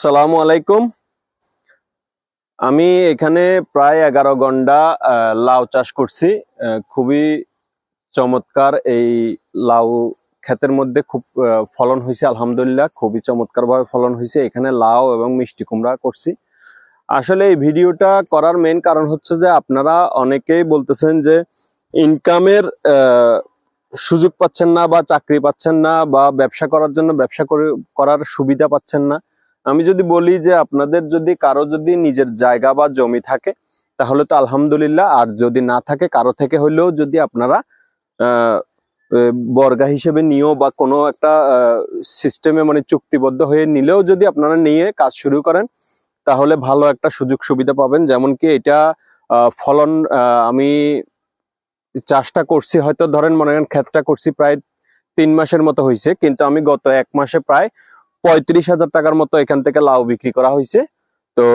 সালামু আলাইকুম। আমি এখানে প্রায় এগারো ঘণ্টা লাউ চাষ করছি। খুবই চমৎকার এই লাউ ক্ষেতের মধ্যে খুব ফলন হয়েছে, আলহামদুলিল্লাহ। খুবই চমৎকার ভাবে ফলন হয়েছে। এখানে লাউ এবং মিষ্টি কুমড়া করছি। আসলে এই ভিডিওটা করার মেইন কারণ হচ্ছে যে আপনারা অনেকেই বলতেছেন যে ইনকামের সুযোগ পাচ্ছেন না বা চাকরি পাচ্ছেন না বা ব্যবসা করার জন্য ব্যবসা করে, করার সুবিধা পাচ্ছেন না। আমি যদি বলি যে আপনাদের যদি কারও যদি নিজের জায়গা বা জমি থাকে, তাহলে তো আলহামদুলিল্লাহ। আর যদি না থাকে, কারও থেকে হলেও যদি আপনারা বর্গা হিসেবে নিয়েও বা কোনো একটা সিস্টেমে মানে চুক্তিবদ্ধ হয়ে নিলেও যদি আপনারা নিয়ে কাজ শুরু করেন, তাহলে ভালো একটা সুযোগ সুবিধা পাবেন। যেমন কি এটা ফলন আমি চাষটা করছি, হয়তো ধরেন মনে করেন ক্ষেতটা করছি প্রায় তিন মাসের মতো হয়েছে কিন্তু আমি গত এক মাসে প্রায় পঁয়ত্রিশ হাজার টাকার মতো এখান থেকে লাউ বিক্রি করা হয়েছে। তো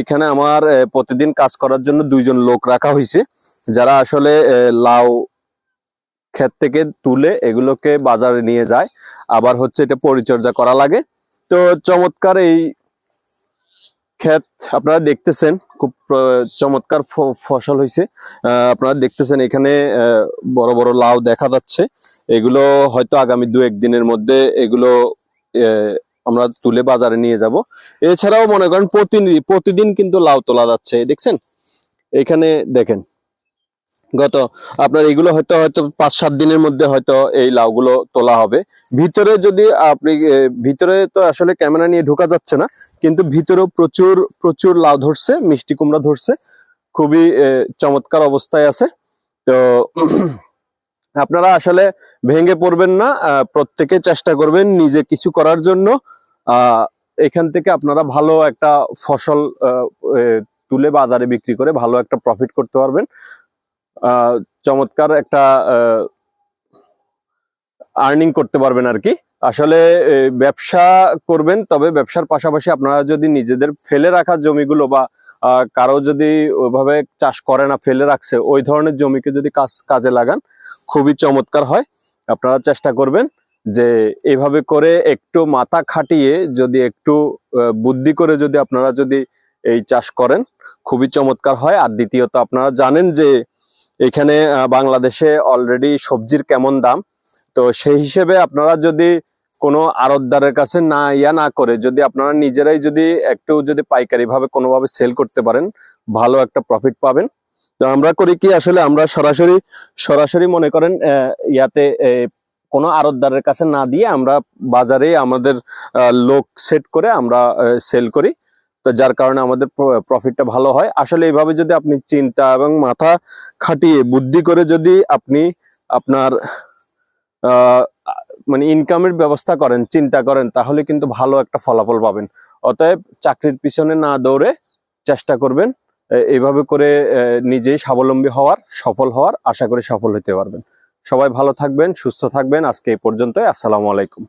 এখানে আমার প্রতিদিন কাজ করার জন্য দুইজন লোক রাখা হয়েছে, যারা আসলে লাউ ক্ষেত থেকে তুলে এগুলোকে বাজারে নিয়ে যায়। আবার হচ্ছে এটা পরিচর্যা করা লাগে। তো, চমৎকার এই ক্ষেত আপনারা দেখতেছেন, খুব চমৎকার ফসল হয়েছে। আপনারা দেখতেছেন এখানে বড় বড় লাউ দেখা যাচ্ছে। এগুলো হয়তো আগামী দু একদিনের মধ্যে এগুলো আমরা তুলে বাজারে নিয়ে যাব। এছাড়াও মনে করেন প্রতিদিন প্রতিদিন কিন্তু লাউ তোলা যাচ্ছে দেখছেন? এখানে দেখেন, গত আপনার এগুলো হয়তো হয়তো পাঁচ সাত দিনের মধ্যে হয়তো এই লাউগুলো তোলা হবে। ভিতরে যদি আপনি ভিতরে তো আসলে ক্যামেরা নিয়ে ঢোকা যাচ্ছে না, কিন্তু ভিতরেও প্রচুর প্রচুর লাউ ধরছে, মিষ্টি কুমড়া ধরছে। খুবই চমৎকার অবস্থায় আছে। তো আপনারা আসলে ভেঙে পড়বেন না প্রত্যেকে চেষ্টা করবেন নিজে কিছু করার জন্য। এখান থেকে আপনারা ভালো একটা ফসল তুলে বাজারে বিক্রি করে ভালো একটা প্রফিট করতে পারবেন। চমৎকার একটা আর্নিং করতে পারবেন আর কি। আসলে ব্যবসা করবেন, তবে ব্যবসার পাশাপাশি আপনারা যদি নিজেদের ফেলে রাখা জমিগুলো বা কারও যদি ওইভাবে চাষ করে না, ফেলে রাখছে, ওই ধরনের জমিকে যদি কাজ, কাজে লাগান খুবই চমৎকার হয়। আপনারা চেষ্টা করবেন যে এভাবে করে একটু মাথা খাটিয়ে যদি একটু বুদ্ধি করে যদি আপনারা যদি এই চাষ করেন, খুবই চমৎকার হয়। আর দ্বিতীয়ত আপনারা জানেন যে এখানে বাংলাদেশে অলরেডি সবজির কেমন দাম। তো সেই হিসেবে আপনারা যদি কোনো আড়তদারের কাছে না, ইয়া না করে যদি আপনারা নিজেরাই যদি একটু যদি পাইকারি ভাবে কোনোভাবে সেল করতে পারেন, ভালো একটা প্রফিট পাবেন। তো আমরা করি কি, আসলে আমরা সরাসরি সরাসরি মনে করেন ইয়াতে কোনো আড়তদারের কাছে না দিয়ে আমরা বাজারে আমাদের লোক সেট করে আমরা সেল করি। তো যার কারণে আমাদের প্রফিটটা ভালো হয়। আসলে এইভাবে যদি আপনি চিন্তা এবং মাথা খাটিয়ে, বুদ্ধি করে যদি আপনি আপনার মানে ইনকামের ব্যবস্থা করেন, চিন্তা করেন, তাহলে কিন্তু ভালো একটা ফলাফল পাবেন। অতএব চাকরির পিছনে না দৌড়ে চেষ্টা করবেন। এ- এইভাবে করে নিজেই স্বাবলম্বী হওয়ার, সফল হওয়ার আশা করি সফল হতে পারবেন। সবাই ভালো থাকবেন, সুস্থ থাকবেন। আজকে এই পর্যন্তই। আসসালামু আলাইকুম।